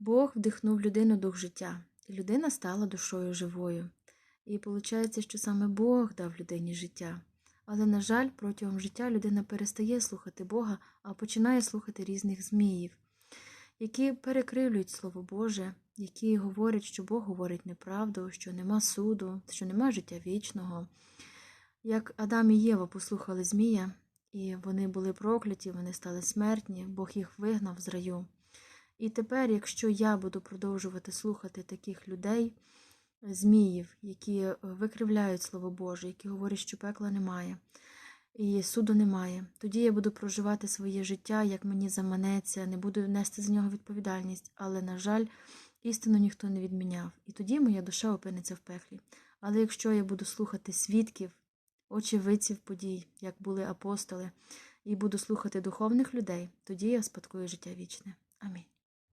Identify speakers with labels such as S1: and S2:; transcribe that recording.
S1: Бог вдихнув людину дух життя, і людина стала душою живою. І виходить, що саме Бог дав людині життя. Але, на жаль, протягом життя людина перестає слухати Бога, а починає слухати різних зміїв, які перекривлюють Слово Боже, які говорять, що Бог говорить неправду, що нема суду, що нема життя вічного. Як Адам і Єва послухали Змія, і вони були прокляті, вони стали смертні, Бог їх вигнав з раю. І тепер, якщо я буду продовжувати слухати таких людей, зміїв, які е, викривляють Слово Боже, які говорять, що пекла немає і суду немає, тоді я буду проживати своє життя, як мені заманеться, не буду нести за нього відповідальність, але, на жаль, істину ніхто не відміняв. І тоді моя душа опиниться в пеклі. Але якщо я буду слухати свідків, очевидців подій, як були апостоли, і буду слухати духовних людей, тоді я спадкую життя вічне. Амінь.